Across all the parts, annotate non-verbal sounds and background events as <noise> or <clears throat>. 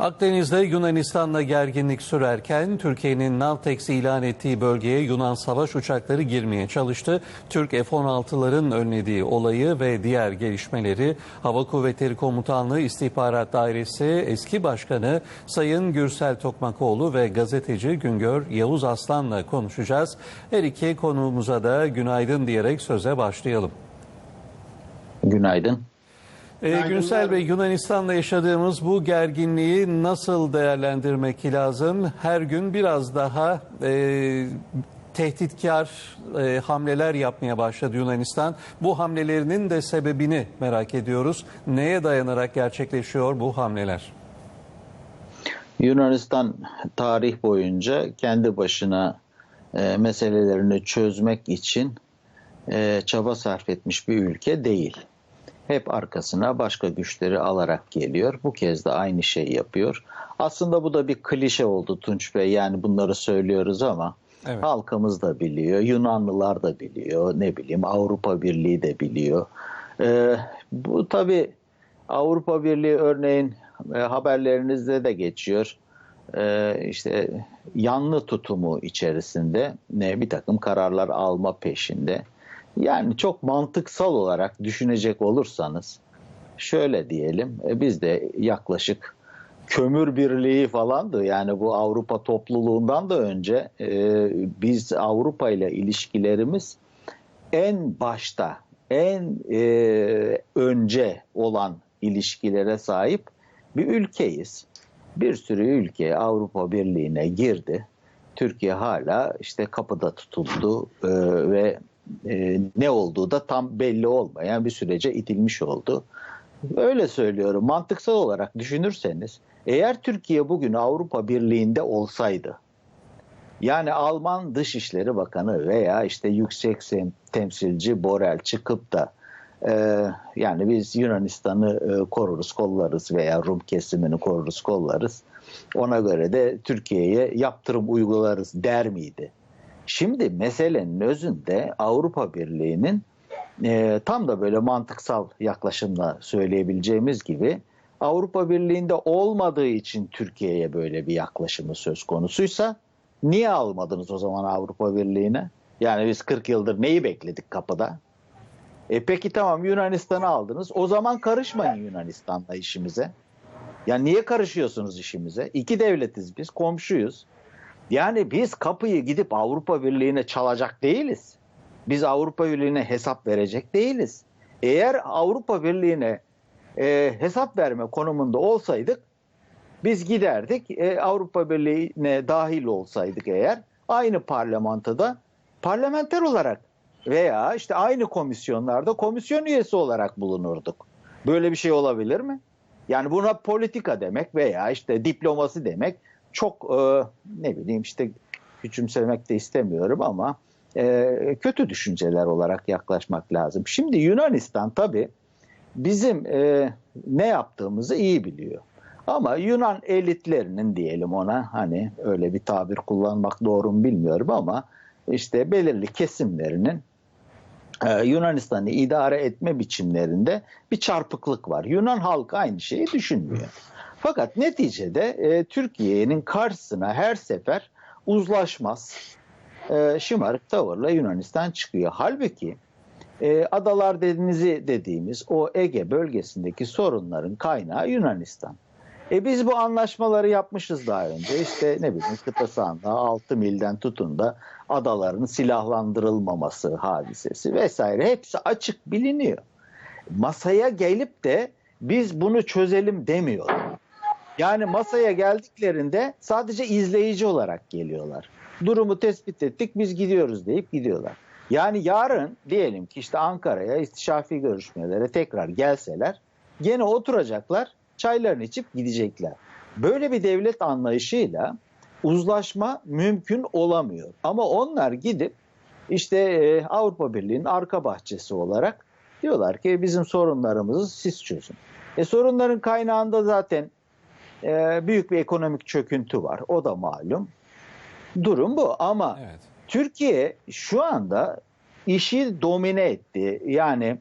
Akdeniz'de Yunanistan'la gerginlik sürerken Türkiye'nin Navtex ilan ettiği bölgeye Yunan savaş uçakları girmeye çalıştı. Türk F-16'ların önlediği olayı ve diğer gelişmeleri Hava Kuvvetleri Komutanlığı İstihbarat Dairesi eski başkanı Sayın Gürsel Tokmakoğlu ve gazeteci Güngör Yavuz Aslan'la konuşacağız. Her iki konuğumuza da günaydın diyerek söze başlayalım. Günaydın. Ee, Günsel Bey, Yunanistan'la yaşadığımız bu gerginliği nasıl değerlendirmek lazım? Her gün biraz daha e, tehditkar e, hamleler yapmaya başladı Yunanistan. Bu hamlelerinin de sebebini merak ediyoruz. Neye dayanarak gerçekleşiyor bu hamleler? Yunanistan tarih boyunca kendi başına e, meselelerini çözmek için e, çaba sarf etmiş bir ülke değil hep arkasına başka güçleri alarak geliyor. Bu kez de aynı şeyi yapıyor. Aslında bu da bir klişe oldu Tunç Bey. Yani bunları söylüyoruz ama evet. halkımız da biliyor, Yunanlılar da biliyor, ne bileyim Avrupa Birliği de biliyor. Ee, bu tabi Avrupa Birliği örneğin e, haberlerinizde de geçiyor. Ee, işte yanlı tutumu içerisinde ne bir takım kararlar alma peşinde. Yani çok mantıksal olarak düşünecek olursanız şöyle diyelim e, biz de yaklaşık kömür birliği falandı yani bu Avrupa topluluğundan da önce e, biz Avrupa ile ilişkilerimiz en başta en e, önce olan ilişkilere sahip bir ülkeyiz. Bir sürü ülke Avrupa Birliği'ne girdi. Türkiye hala işte kapıda tutuldu e, ve e, ne olduğu da tam belli olmayan bir sürece itilmiş oldu. Öyle söylüyorum. Mantıksal olarak düşünürseniz eğer Türkiye bugün Avrupa Birliği'nde olsaydı yani Alman Dışişleri Bakanı veya işte yüksek temsilci Borel çıkıp da e, yani biz Yunanistan'ı e, koruruz, kollarız veya Rum kesimini koruruz, kollarız. Ona göre de Türkiye'ye yaptırım uygularız der miydi? Şimdi meselenin özünde Avrupa Birliği'nin e, tam da böyle mantıksal yaklaşımla söyleyebileceğimiz gibi Avrupa Birliği'nde olmadığı için Türkiye'ye böyle bir yaklaşımı söz konusuysa niye almadınız o zaman Avrupa Birliği'ne? Yani biz 40 yıldır neyi bekledik kapıda? E peki tamam Yunanistan'ı aldınız. O zaman karışmayın Yunanistan'la işimize. Ya niye karışıyorsunuz işimize? İki devletiz biz, komşuyuz. Yani biz kapıyı gidip Avrupa Birliği'ne çalacak değiliz. Biz Avrupa Birliği'ne hesap verecek değiliz. Eğer Avrupa Birliği'ne e, hesap verme konumunda olsaydık biz giderdik e, Avrupa Birliği'ne dahil olsaydık eğer aynı parlamentoda parlamenter olarak veya işte aynı komisyonlarda komisyon üyesi olarak bulunurduk. Böyle bir şey olabilir mi? Yani buna politika demek veya işte diplomasi demek çok e, ne bileyim işte küçümsemek de istemiyorum ama e, kötü düşünceler olarak yaklaşmak lazım. Şimdi Yunanistan tabii bizim e, ne yaptığımızı iyi biliyor. Ama Yunan elitlerinin diyelim ona hani öyle bir tabir kullanmak doğru mu bilmiyorum ama işte belirli kesimlerinin e, Yunanistan'ı idare etme biçimlerinde bir çarpıklık var. Yunan halkı aynı şeyi düşünmüyor. Fakat neticede e, Türkiye'nin karşısına her sefer uzlaşmaz, e, şımarık tavırla Yunanistan çıkıyor. Halbuki e, Adalar Denizi dediğimiz o Ege bölgesindeki sorunların kaynağı Yunanistan. E biz bu anlaşmaları yapmışız daha önce. İşte ne bileyim kıta sahanlığı 6 milden tutun da adaların silahlandırılmaması hadisesi vesaire hepsi açık biliniyor. Masaya gelip de biz bunu çözelim demiyor. Yani masaya geldiklerinde sadece izleyici olarak geliyorlar. Durumu tespit ettik biz gidiyoruz deyip gidiyorlar. Yani yarın diyelim ki işte Ankara'ya istişafi görüşmelere tekrar gelseler gene oturacaklar çaylarını içip gidecekler. Böyle bir devlet anlayışıyla uzlaşma mümkün olamıyor. Ama onlar gidip işte e, Avrupa Birliği'nin arka bahçesi olarak diyorlar ki bizim sorunlarımızı siz çözün. E sorunların kaynağında zaten e, büyük bir ekonomik çöküntü var. O da malum. Durum bu ama evet. Türkiye şu anda işi domine etti. Yani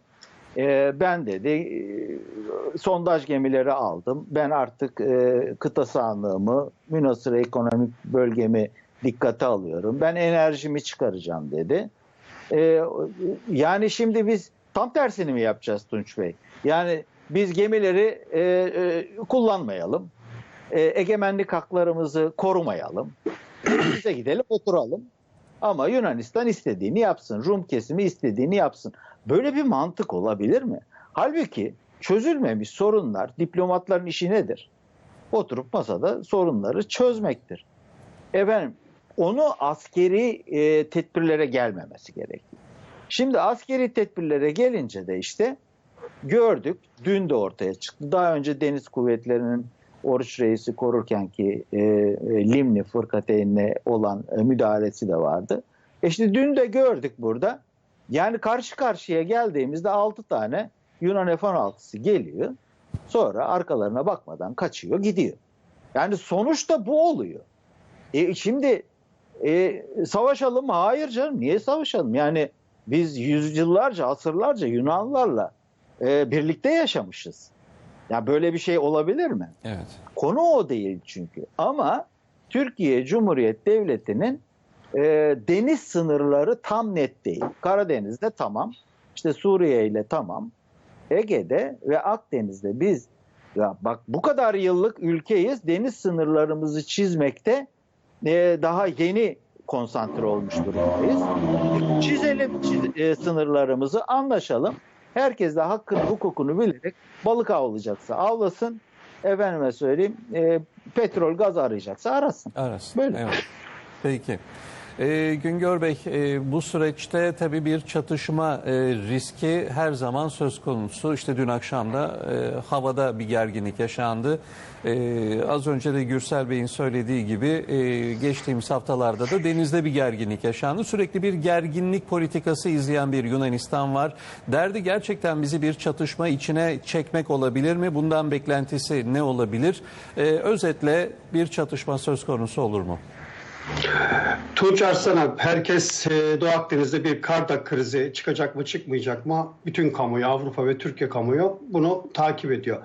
e, ben dedi e, sondaj gemileri aldım. Ben artık e, kıta sahanlığımı, münasır ekonomik bölgemi dikkate alıyorum. Ben enerjimi çıkaracağım dedi. E, yani şimdi biz tam tersini mi yapacağız Tunç Bey? Yani biz gemileri e, e, kullanmayalım. E, egemenlik haklarımızı korumayalım. <clears throat> Bize gidelim oturalım. Ama Yunanistan istediğini yapsın. Rum kesimi istediğini yapsın. Böyle bir mantık olabilir mi? Halbuki çözülmemiş sorunlar diplomatların işi nedir? Oturup masada sorunları çözmektir. Efendim onu askeri e, tedbirlere gelmemesi gerekiyor. Şimdi askeri tedbirlere gelince de işte gördük. Dün de ortaya çıktı. Daha önce deniz kuvvetlerinin Oruç Reis'i korurken ki e, e, Limni fırkateynine olan e, müdahalesi de vardı. E işte dün de gördük burada. Yani karşı karşıya geldiğimizde 6 tane Yunan F-16'sı geliyor. Sonra arkalarına bakmadan kaçıyor gidiyor. Yani sonuçta bu oluyor. E şimdi e, savaşalım? Hayır canım niye savaşalım? Yani biz yüzyıllarca, asırlarca Yunanlarla e, birlikte yaşamışız. Ya böyle bir şey olabilir mi? Evet. Konu o değil çünkü. Ama Türkiye Cumhuriyet Devleti'nin e, deniz sınırları tam net değil. Karadeniz'de tamam. İşte Suriye ile tamam. Ege'de ve Akdeniz'de biz ya bak bu kadar yıllık ülkeyiz. Deniz sınırlarımızı çizmekte e, daha yeni konsantre olmuş durumdayız. Çizelim çiz- e, sınırlarımızı, anlaşalım. Herkes de hakkını, hukukunu bilerek balık avlayacaksa avlasın. Efendime söyleyeyim, e, petrol, gaz arayacaksa arasın. Arasın. Böyle. Evet. Peki. Ee, Güngör Bey, e, bu süreçte tabii bir çatışma e, riski her zaman söz konusu. İşte dün akşam da e, havada bir gerginlik yaşandı. E, az önce de Gürsel Bey'in söylediği gibi e, geçtiğimiz haftalarda da denizde bir gerginlik yaşandı. Sürekli bir gerginlik politikası izleyen bir Yunanistan var. Derdi gerçekten bizi bir çatışma içine çekmek olabilir mi? Bundan beklentisi ne olabilir? E, özetle bir çatışma söz konusu olur mu? Tunç Arslan'a herkes e, Doğu Akdeniz'de bir Kardak krizi çıkacak mı çıkmayacak mı bütün kamuoyu Avrupa ve Türkiye kamuoyu bunu takip ediyor.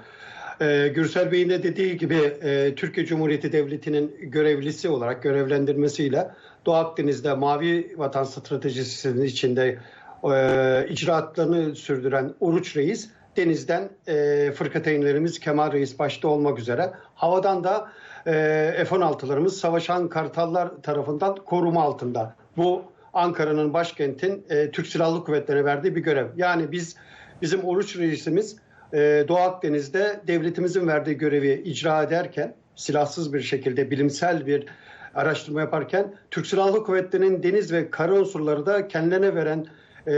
E, Gürsel Bey'in de dediği gibi e, Türkiye Cumhuriyeti Devleti'nin görevlisi olarak görevlendirmesiyle Doğu Akdeniz'de mavi vatan stratejisinin içinde e, icraatlarını sürdüren Oruç Reis denizden e, fırkateynlerimiz Kemal Reis başta olmak üzere havadan da e, F-16'larımız savaşan kartallar tarafından koruma altında. Bu Ankara'nın başkentin e, Türk Silahlı Kuvvetleri'ne verdiği bir görev. Yani biz bizim Oruç Reisimiz e, Doğu Akdeniz'de devletimizin verdiği görevi icra ederken silahsız bir şekilde bilimsel bir araştırma yaparken Türk Silahlı Kuvvetleri'nin deniz ve kara unsurları da kendilerine veren e,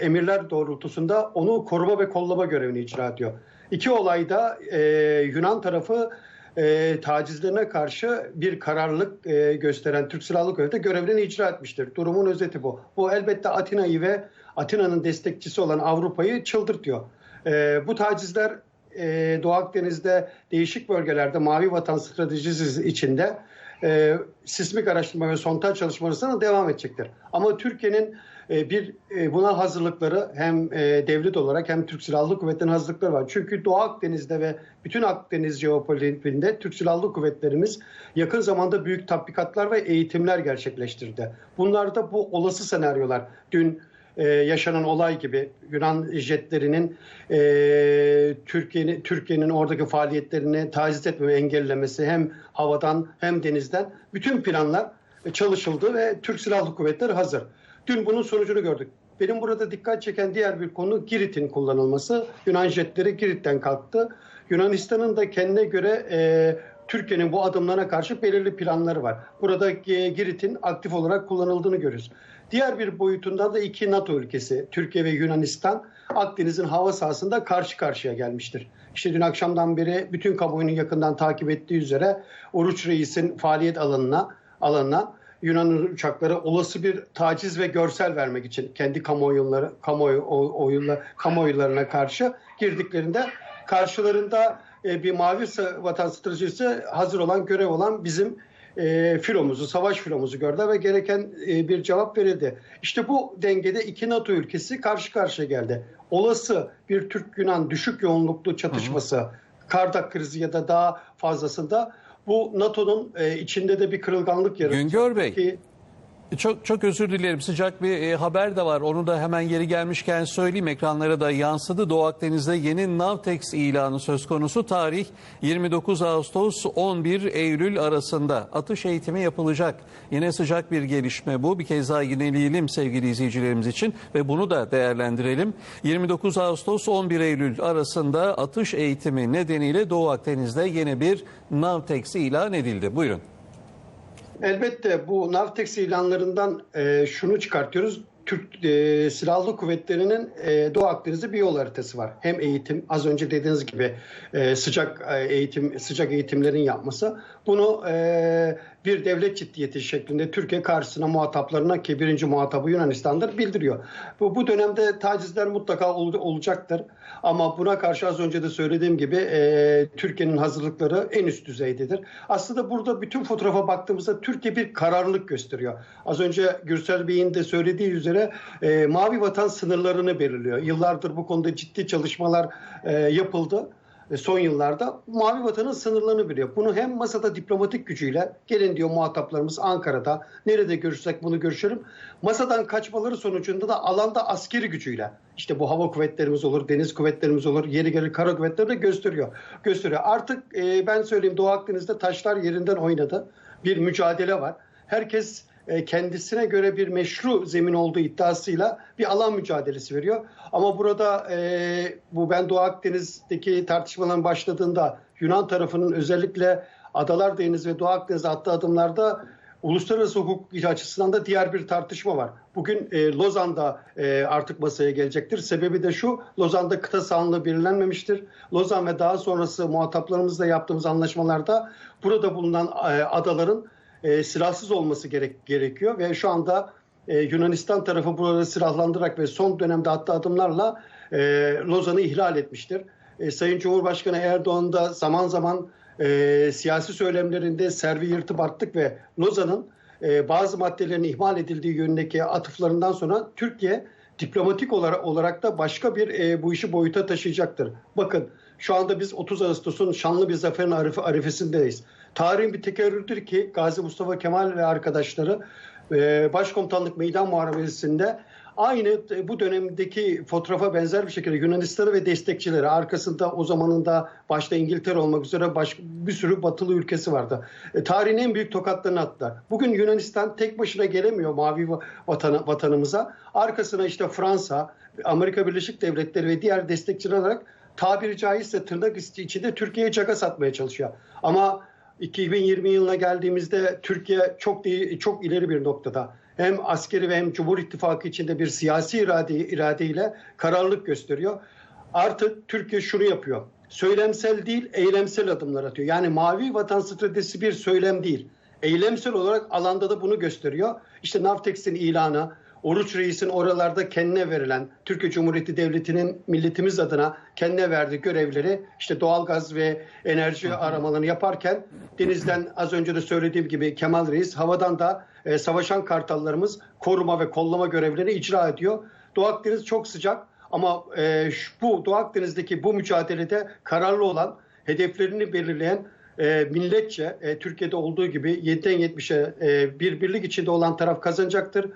emirler doğrultusunda onu koruma ve kollama görevini icra ediyor. İki olayda e, Yunan tarafı e, tacizlerine karşı bir kararlılık e, gösteren Türk Silahlı Kuvvetleri görevlerini icra etmiştir. Durumun özeti bu. Bu elbette Atina'yı ve Atina'nın destekçisi olan Avrupa'yı çıldırtıyor. E, bu tacizler e, Doğu Akdeniz'de değişik bölgelerde Mavi Vatan stratejisi içinde e, sismik araştırma ve sondaj çalışmalarına devam edecektir. Ama Türkiye'nin bir e, buna hazırlıkları hem e, devlet olarak hem Türk Silahlı Kuvvetleri'nin hazırlıkları var. Çünkü Doğu Akdeniz'de ve bütün Akdeniz jeopolitiğinde Türk Silahlı Kuvvetlerimiz yakın zamanda büyük tatbikatlar ve eğitimler gerçekleştirdi. Bunlar da bu olası senaryolar. Dün e, yaşanan olay gibi Yunan jetlerinin e, Türkiye'nin Türkiye'nin oradaki faaliyetlerini taciz etmeme engellemesi hem havadan hem denizden bütün planlar çalışıldı ve Türk Silahlı Kuvvetleri hazır. Dün bunun sonucunu gördük. Benim burada dikkat çeken diğer bir konu Girit'in kullanılması. Yunan jetleri Girit'ten kalktı. Yunanistan'ın da kendine göre e, Türkiye'nin bu adımlarına karşı belirli planları var. Burada e, Girit'in aktif olarak kullanıldığını görüyoruz. Diğer bir boyutundan da iki NATO ülkesi Türkiye ve Yunanistan Akdeniz'in hava sahasında karşı karşıya gelmiştir. İşte dün akşamdan beri bütün kamuoyunun yakından takip ettiği üzere Oruç Reis'in faaliyet alanına alanına Yunan uçakları olası bir taciz ve görsel vermek için kendi kamuoyunları kamuoyu oyunla kamuoylarına karşı girdiklerinde karşılarında e, bir mavi vatan stratejisi hazır olan görev olan bizim e, filomuzu, savaş filomuzu gördü ve gereken e, bir cevap verildi. İşte bu dengede iki NATO ülkesi karşı karşıya geldi. Olası bir Türk-Yunan düşük yoğunluklu çatışması, Kardak krizi ya da daha fazlasında bu NATO'nun e, içinde de bir kırılganlık yaratacak. Güngör Bey. Ki, Çok çok özür dilerim. Sıcak bir e, haber de var. Onu da hemen yeri gelmişken söyleyeyim. Ekranlara da yansıdı. Doğu Akdeniz'de yeni Navtex ilanı söz konusu. Tarih 29 Ağustos 11 Eylül arasında atış eğitimi yapılacak. Yine sıcak bir gelişme bu. Bir kez daha yineleyelim sevgili izleyicilerimiz için ve bunu da değerlendirelim. 29 Ağustos 11 Eylül arasında atış eğitimi nedeniyle Doğu Akdeniz'de yeni bir Navtex ilan edildi. Buyurun. Elbette bu Navtex ilanlarından e, şunu çıkartıyoruz. Türk e, Silahlı Kuvvetleri'nin e, Doğu Akdeniz'de bir yol haritası var. Hem eğitim, az önce dediğiniz gibi e, sıcak e, eğitim, sıcak eğitimlerin yapması. Bunu e, bir devlet ciddiyeti şeklinde Türkiye karşısına muhataplarına ki birinci muhatabı Yunanistan'dır bildiriyor. Bu, bu dönemde tacizler mutlaka ol, olacaktır. Ama buna karşı az önce de söylediğim gibi e, Türkiye'nin hazırlıkları en üst düzeydedir. Aslında burada bütün fotoğrafa baktığımızda Türkiye bir kararlılık gösteriyor. Az önce Gürsel Bey'in de söylediği üzere e, Mavi Vatan sınırlarını belirliyor. Yıllardır bu konuda ciddi çalışmalar e, yapıldı son yıllarda Mavi Vatan'ın sınırlarını biliyor. Bunu hem masada diplomatik gücüyle gelin diyor muhataplarımız Ankara'da nerede görüşsek bunu görüşelim. Masadan kaçmaları sonucunda da alanda askeri gücüyle işte bu hava kuvvetlerimiz olur, deniz kuvvetlerimiz olur, yeri gelir kara kuvvetleri de gösteriyor. Gösteriyor. Artık e, ben söyleyeyim Doğu Akdeniz'de taşlar yerinden oynadı. Bir mücadele var. Herkes kendisine göre bir meşru zemin olduğu iddiasıyla bir alan mücadelesi veriyor. Ama burada e, bu ben Doğu Akdeniz'deki tartışmaların başladığında Yunan tarafının özellikle Adalar Denizi ve Doğu Akdeniz'e attığı adımlarda uluslararası hukuk açısından da diğer bir tartışma var. Bugün e, Lozan'da e, artık masaya gelecektir. Sebebi de şu, Lozan'da kıta sahanlığı belirlenmemiştir. Lozan ve daha sonrası muhataplarımızla yaptığımız anlaşmalarda burada bulunan e, adaların e, silahsız olması gerek, gerekiyor ve şu anda e, Yunanistan tarafı burada silahlandırarak ve son dönemde attığı adımlarla e, Lozan'ı ihlal etmiştir. E, Sayın Cumhurbaşkanı Erdoğan da zaman zaman e, siyasi söylemlerinde servi yırtıp attık ve Lozan'ın e, bazı maddelerin ihmal edildiği yönündeki atıflarından sonra Türkiye diplomatik olarak, olarak da başka bir e, bu işi boyuta taşıyacaktır. Bakın şu anda biz 30 Ağustos'un şanlı bir zaferin arife, arifesindeyiz. Tarihin bir tekerrürdür ki Gazi Mustafa Kemal ve arkadaşları e, Başkomutanlık Meydan Muharebesi'nde aynı e, bu dönemdeki fotoğrafa benzer bir şekilde Yunanistan'ı ve destekçileri arkasında o zamanında başta İngiltere olmak üzere baş, bir sürü batılı ülkesi vardı. E, tarihin en büyük tokatlarını attılar. Bugün Yunanistan tek başına gelemiyor mavi vatanı, vatanımıza. Arkasına işte Fransa, Amerika Birleşik Devletleri ve diğer destekçiler olarak tabiri caizse tırnak içinde Türkiye'ye caka satmaya çalışıyor. Ama 2020 yılına geldiğimizde Türkiye çok değil, çok ileri bir noktada. Hem askeri ve hem Cumhur İttifakı içinde bir siyasi irade, iradeyle kararlılık gösteriyor. Artık Türkiye şunu yapıyor. Söylemsel değil, eylemsel adımlar atıyor. Yani mavi vatan stratejisi bir söylem değil. Eylemsel olarak alanda da bunu gösteriyor. İşte Navtex'in ilanı, Oruç Reis'in oralarda kendine verilen Türkiye Cumhuriyeti Devleti'nin milletimiz adına kendine verdiği görevleri işte doğalgaz ve enerji aramalarını yaparken denizden az önce de söylediğim gibi Kemal Reis havadan da e, savaşan kartallarımız koruma ve kollama görevlerini icra ediyor. Doğu Akdeniz çok sıcak ama e, bu Doğu Akdeniz'deki bu mücadelede kararlı olan hedeflerini belirleyen e, milletçe e, Türkiye'de olduğu gibi 7'den 70'e e, bir birlik içinde olan taraf kazanacaktır.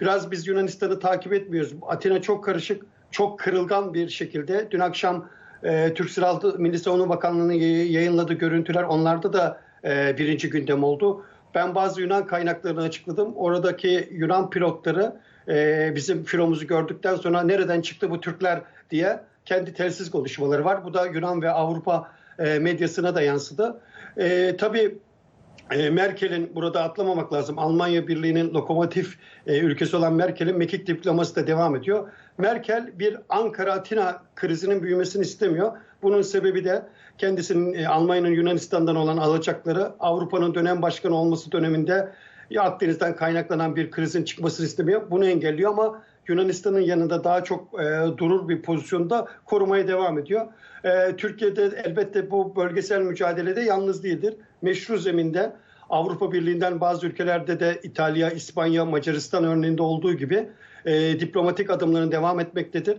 Biraz biz Yunanistan'ı takip etmiyoruz. Atina çok karışık, çok kırılgan bir şekilde. Dün akşam e, Türk Silahlı Milli Savunma Bakanlığı'nın yayınladığı görüntüler onlarda da e, birinci gündem oldu. Ben bazı Yunan kaynaklarını açıkladım. Oradaki Yunan pilotları e, bizim filomuzu gördükten sonra nereden çıktı bu Türkler diye kendi telsiz konuşmaları var. Bu da Yunan ve Avrupa e, medyasına da yansıdı. E, tabii e, Merkel'in burada atlamamak lazım. Almanya Birliği'nin lokomotif e, ülkesi olan Merkel'in mekik diploması da devam ediyor. Merkel bir Ankara-Atina krizinin büyümesini istemiyor. Bunun sebebi de kendisinin e, Almanya'nın Yunanistan'dan olan alacakları Avrupa'nın dönem başkanı olması döneminde ya Akdeniz'den kaynaklanan bir krizin çıkmasını istemiyor. Bunu engelliyor ama Yunanistan'ın yanında daha çok e, durur bir pozisyonda korumaya devam ediyor. E, Türkiye'de elbette bu bölgesel mücadelede yalnız değildir. Meşru zeminde Avrupa Birliği'nden bazı ülkelerde de İtalya, İspanya, Macaristan örneğinde olduğu gibi e, diplomatik adımların devam etmektedir.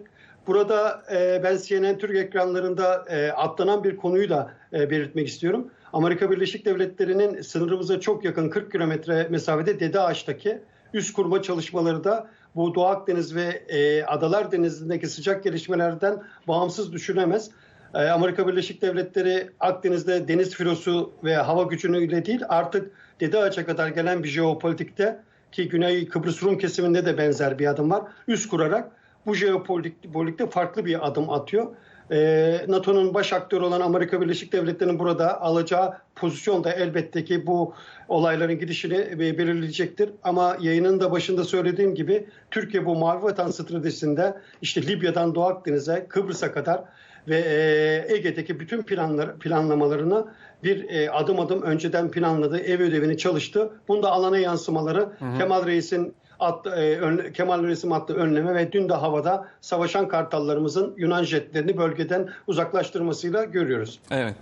Burada e, ben CNN Türk ekranlarında e, atlanan bir konuyu da e, belirtmek istiyorum. Amerika Birleşik Devletleri'nin sınırımıza çok yakın 40 kilometre mesafede Dede Ağaç'taki üst kurma çalışmaları da bu Doğu Akdeniz ve e, Adalar Denizi'ndeki sıcak gelişmelerden bağımsız düşünemez. E, Amerika Birleşik Devletleri Akdeniz'de deniz filosu ve hava gücüyle değil artık Dede Ağaç'a kadar gelen bir jeopolitikte ki Güney Kıbrıs Rum kesiminde de benzer bir adım var. Üst kurarak bu jeopolitikte farklı bir adım atıyor. Ee, NATO'nun baş aktörü olan Amerika Birleşik Devletleri'nin burada alacağı pozisyon da elbette ki bu olayların gidişini belirleyecektir. Ama yayının da başında söylediğim gibi Türkiye bu mavi vatan stratejisinde işte Libya'dan Doğu Akdeniz'e, Kıbrıs'a kadar ve e, Ege'deki bütün planlar, planlamalarını bir e, adım adım önceden planladı, ev ödevini çalıştı. Bunda alana yansımaları hı hı. Kemal Reis'in attı, e, ön, Kemal Resim attı önleme ve dün de havada savaşan kartallarımızın Yunan jetlerini bölgeden uzaklaştırmasıyla görüyoruz. Evet.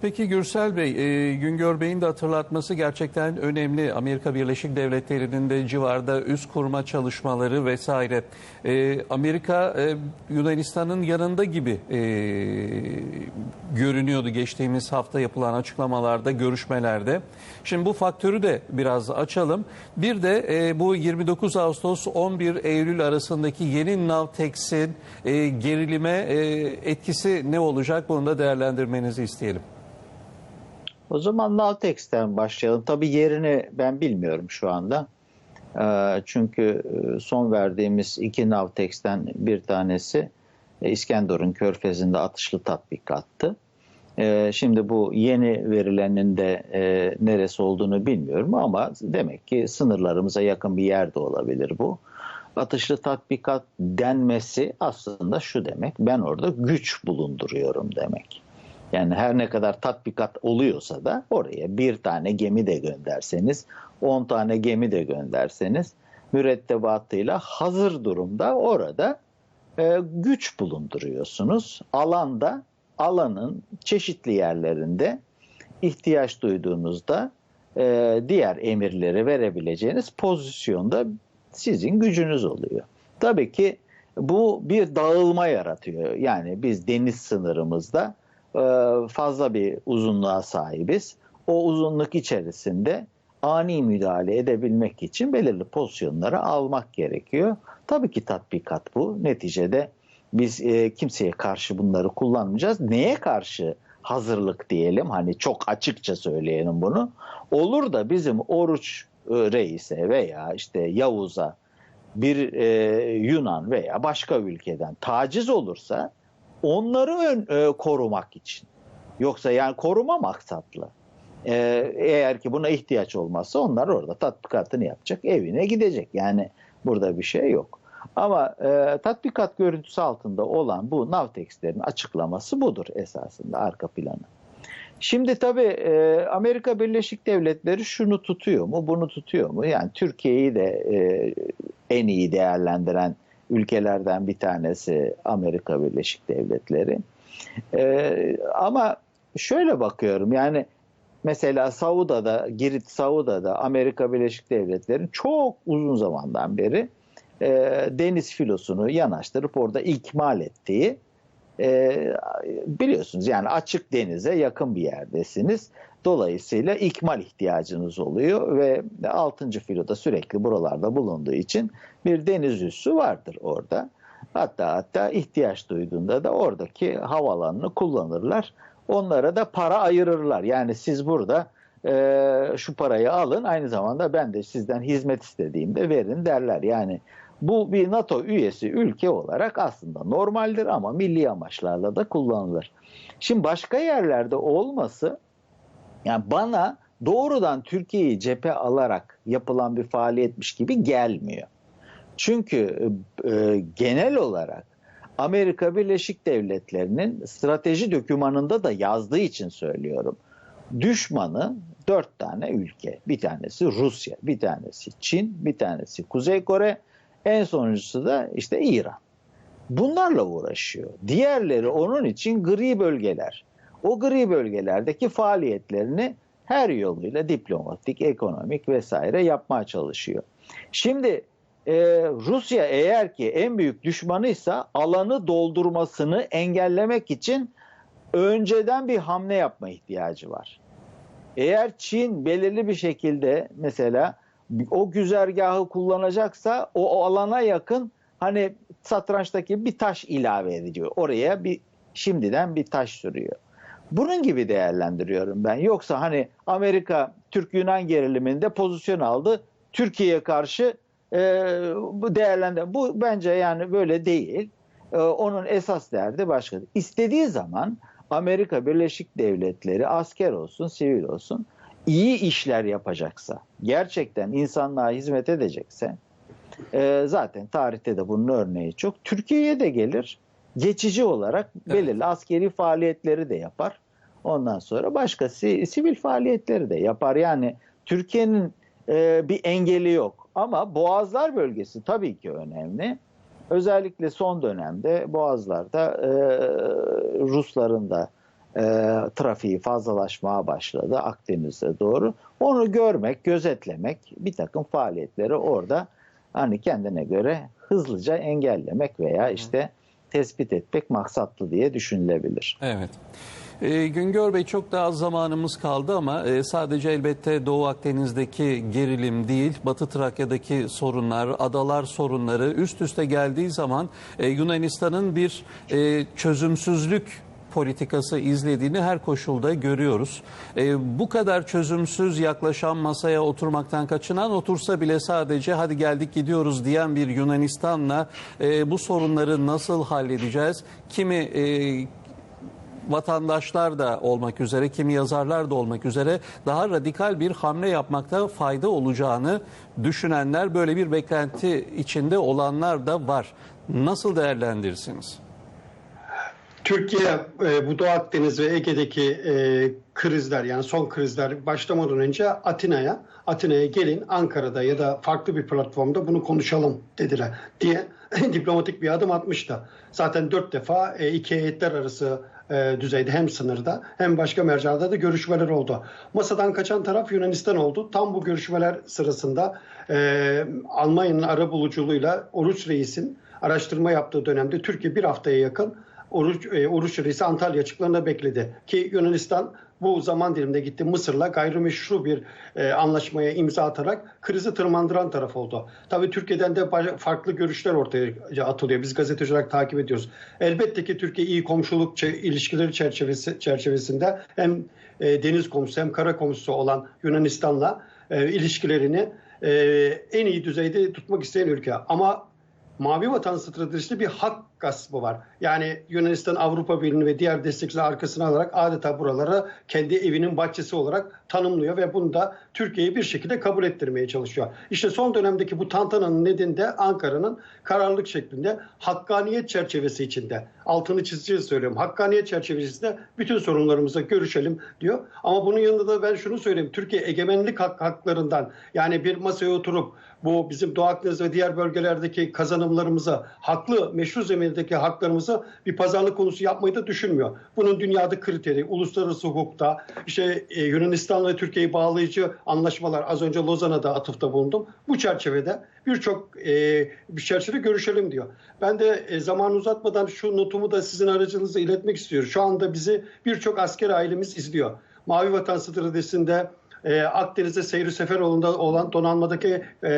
Peki Gürsel Bey, e, Güngör Bey'in de hatırlatması gerçekten önemli. Amerika Birleşik Devletleri'nin de civarda üst kurma çalışmaları vesaire. E, Amerika e, Yunanistan'ın yanında gibi e, görünüyordu geçtiğimiz hafta yapılan açıklamalarda, görüşmelerde. Şimdi bu faktörü de biraz açalım. Bir de e, bu 29 Ağustos 11 Eylül arasındaki yeni Navtex'in e, gerilime e, etkisi ne olacak? Bunu da değerlendirmenizi isteyelim. O zaman Navtex'ten başlayalım. Tabii yerini ben bilmiyorum şu anda. E, çünkü e, son verdiğimiz iki Navtex'ten bir tanesi e, İskenderun Körfezi'nde atışlı tatbikattı. E, şimdi bu yeni verilenin de e, neresi olduğunu bilmiyorum ama demek ki sınırlarımıza yakın bir yerde olabilir bu. Atışlı tatbikat denmesi aslında şu demek ben orada güç bulunduruyorum demek. Yani her ne kadar tatbikat oluyorsa da oraya bir tane gemi de gönderseniz, on tane gemi de gönderseniz mürettebatıyla hazır durumda orada e, güç bulunduruyorsunuz. Alanda alanın çeşitli yerlerinde ihtiyaç duyduğunuzda e, diğer emirleri verebileceğiniz pozisyonda sizin gücünüz oluyor. Tabii ki bu bir dağılma yaratıyor. Yani biz deniz sınırımızda e, fazla bir uzunluğa sahibiz. O uzunluk içerisinde ani müdahale edebilmek için belirli pozisyonları almak gerekiyor. Tabii ki tatbikat bu. Neticede biz e, kimseye karşı bunları kullanmayacağız. Neye karşı hazırlık diyelim hani çok açıkça söyleyelim bunu. Olur da bizim oruç e, reise veya işte Yavuz'a bir e, Yunan veya başka ülkeden taciz olursa onları ön, e, korumak için. Yoksa yani koruma maksatlı. E, eğer ki buna ihtiyaç olmazsa onlar orada tatbikatını yapacak, evine gidecek. Yani burada bir şey yok. Ama e, tatbikat görüntüsü altında olan bu Navtex'lerin açıklaması budur esasında arka planı. Şimdi tabii e, Amerika Birleşik Devletleri şunu tutuyor mu, bunu tutuyor mu? Yani Türkiye'yi de e, en iyi değerlendiren ülkelerden bir tanesi Amerika Birleşik Devletleri. E, ama şöyle bakıyorum yani mesela Sauda'da, Girit Sauda'da Amerika Birleşik Devletleri'nin çok uzun zamandan beri e, deniz filosunu yanaştırıp orada ikmal ettiği e, biliyorsunuz yani açık denize yakın bir yerdesiniz. Dolayısıyla ikmal ihtiyacınız oluyor ve 6. filoda sürekli buralarda bulunduğu için bir deniz üssü vardır orada. Hatta hatta ihtiyaç duyduğunda da oradaki havalanını kullanırlar. Onlara da para ayırırlar. Yani siz burada e, şu parayı alın aynı zamanda ben de sizden hizmet istediğimde verin derler. Yani bu bir NATO üyesi ülke olarak aslında normaldir ama milli amaçlarla da kullanılır. Şimdi başka yerlerde olması yani bana doğrudan Türkiye'yi cephe alarak yapılan bir faaliyetmiş gibi gelmiyor. Çünkü e, genel olarak Amerika Birleşik Devletleri'nin strateji dokümanında da yazdığı için söylüyorum. Düşmanı dört tane ülke. Bir tanesi Rusya, bir tanesi Çin, bir tanesi Kuzey Kore, en sonuncusu da işte İran. Bunlarla uğraşıyor. Diğerleri onun için gri bölgeler. O gri bölgelerdeki faaliyetlerini her yoluyla diplomatik, ekonomik vesaire yapmaya çalışıyor. Şimdi e, Rusya eğer ki en büyük düşmanıysa alanı doldurmasını engellemek için önceden bir hamle yapma ihtiyacı var. Eğer Çin belirli bir şekilde mesela o güzergahı kullanacaksa o, o alana yakın hani satrançtaki bir taş ilave ediyor. Oraya bir şimdiden bir taş sürüyor. Bunun gibi değerlendiriyorum ben. Yoksa hani Amerika Türk-Yunan geriliminde pozisyon aldı. Türkiye'ye karşı e, değerlendir. Bu bence yani böyle değil. E, onun esas derdi başka. İstediği zaman Amerika Birleşik Devletleri asker olsun, sivil olsun iyi işler yapacaksa, gerçekten insanlığa hizmet edecekse e, zaten tarihte de bunun örneği çok. Türkiye'ye de gelir. Geçici olarak belirli evet. askeri faaliyetleri de yapar. Ondan sonra başka sivil faaliyetleri de yapar. Yani Türkiye'nin e, bir engeli yok. Ama Boğazlar bölgesi tabii ki önemli. Özellikle son dönemde Boğazlar'da e, Rusların da e, trafiği fazlalaşmaya başladı Akdeniz'e doğru. Onu görmek, gözetlemek, bir takım faaliyetleri orada hani kendine göre hızlıca engellemek veya işte tespit etmek maksatlı diye düşünülebilir. Evet. E, Güngör Bey çok daha az zamanımız kaldı ama e, sadece elbette Doğu Akdeniz'deki gerilim değil, Batı Trakya'daki sorunlar, adalar sorunları üst üste geldiği zaman e, Yunanistan'ın bir e, çözümsüzlük politikası izlediğini her koşulda görüyoruz. E, bu kadar çözümsüz yaklaşan masaya oturmaktan kaçınan otursa bile sadece hadi geldik gidiyoruz diyen bir Yunanistan'la e, bu sorunları nasıl halledeceğiz? Kimi e, vatandaşlar da olmak üzere, kimi yazarlar da olmak üzere daha radikal bir hamle yapmakta fayda olacağını düşünenler, böyle bir beklenti içinde olanlar da var. Nasıl değerlendirirsiniz? Türkiye e, bu Doğu Akdeniz ve Ege'deki e, krizler yani son krizler başlamadan önce Atina'ya Atina'ya gelin Ankara'da ya da farklı bir platformda bunu konuşalım dediler diye <laughs> diplomatik bir adım atmıştı. Zaten dört defa e, iki heyetler arası e, düzeyde hem sınırda hem başka mercada da görüşmeler oldu. Masadan kaçan taraf Yunanistan oldu. Tam bu görüşmeler sırasında e, Almanya'nın ara buluculuğuyla Oruç Reis'in araştırma yaptığı dönemde Türkiye bir haftaya yakın Oruç, e, Oruç Reis'i Antalya açıklarına bekledi. Ki Yunanistan bu zaman diliminde gitti Mısır'la gayrimeşru bir e, anlaşmaya imza atarak krizi tırmandıran taraf oldu. Tabii Türkiye'den de farklı görüşler ortaya atılıyor. Biz gazeteci olarak takip ediyoruz. Elbette ki Türkiye iyi komşuluk ilişkileri çerçevesi, çerçevesinde hem e, deniz komşusu hem kara komşusu olan Yunanistan'la e, ilişkilerini e, en iyi düzeyde tutmak isteyen ülke. Ama Mavi Vatan stratejisinde bir hak gaspı var. Yani Yunanistan Avrupa Birliği ve diğer destekçiler arkasına alarak adeta buraları kendi evinin bahçesi olarak tanımlıyor ve bunu da Türkiye'yi bir şekilde kabul ettirmeye çalışıyor. İşte son dönemdeki bu tantananın nedeni de Ankara'nın kararlılık şeklinde hakkaniyet çerçevesi içinde. Altını çizici söylüyorum. Hakkaniyet çerçevesinde bütün sorunlarımızla görüşelim diyor. Ama bunun yanında da ben şunu söyleyeyim. Türkiye egemenlik hak, haklarından yani bir masaya oturup bu bizim Doğu Akdeniz ve diğer bölgelerdeki kazanımlarımıza haklı meşru zemindeki haklarımızı bir pazarlık konusu yapmayı da düşünmüyor. Bunun dünyada kriteri, uluslararası hukukta, işte e, Yunanistan ve Türkiye'yi bağlayıcı anlaşmalar az önce Lozan'da atıfta bulundum. Bu çerçevede birçok e, bir çerçevede görüşelim diyor. Ben de e, zaman uzatmadan şu notumu da sizin aracınızla iletmek istiyorum. Şu anda bizi birçok asker ailemiz izliyor. Mavi Vatan stratejisinde e, Akdeniz'de seyri sefer olan donanmadaki e,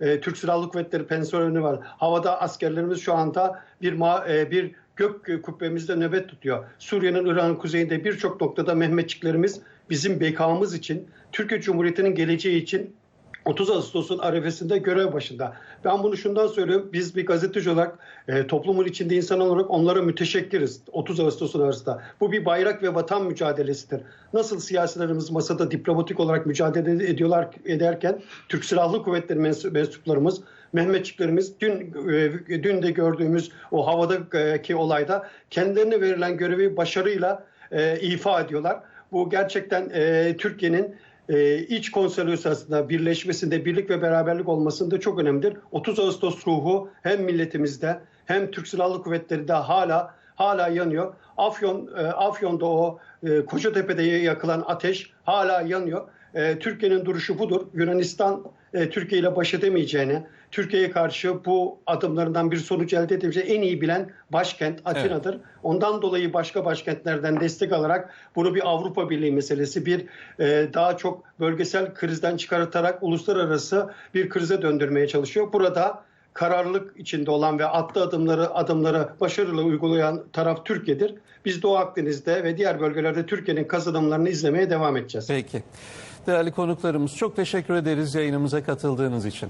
e, Türk Silahlı Kuvvetleri pensiyonu var. Havada askerlerimiz şu anda bir ma, e, bir gök kubbemizde nöbet tutuyor. Suriye'nin İran'ın kuzeyinde birçok noktada Mehmetçiklerimiz bizim bekamız için, Türkiye Cumhuriyeti'nin geleceği için 30 Ağustos'un arefesinde görev başında. Ben bunu şundan söylüyorum. Biz bir gazeteci olarak e, toplumun içinde insan olarak onlara müteşekkiriz 30 Ağustos'un arasında. Bu bir bayrak ve vatan mücadelesidir. Nasıl siyasilerimiz masada diplomatik olarak mücadele ediyorlar ederken Türk Silahlı Kuvvetleri mensuplarımız Mehmetçiklerimiz dün e, dün de gördüğümüz o havadaki olayda kendilerine verilen görevi başarıyla e, ifa ediyorlar. Bu gerçekten e, Türkiye'nin e, iç konsolosluğunda birleşmesinde birlik ve beraberlik olmasında çok önemlidir. 30 Ağustos ruhu hem milletimizde hem Türk Silahlı Kuvvetleri'de hala hala yanıyor. Afyon e, Afyon'da o e, Kocatepe'de yakılan ateş hala yanıyor. E, Türkiye'nin duruşu budur. Yunanistan e, Türkiye ile baş edemeyeceğini, Türkiye'ye karşı bu adımlarından bir sonuç elde edebileceğini en iyi bilen başkent Atina'dır. Ondan dolayı başka başkentlerden destek alarak bunu bir Avrupa Birliği meselesi, bir e, daha çok bölgesel krizden çıkartarak uluslararası bir krize döndürmeye çalışıyor. Burada kararlılık içinde olan ve attığı adımları adımları başarılı uygulayan taraf Türkiye'dir. Biz Doğu Akdeniz'de ve diğer bölgelerde Türkiye'nin kazanımlarını izlemeye devam edeceğiz. Peki. Değerli konuklarımız çok teşekkür ederiz yayınımıza katıldığınız için.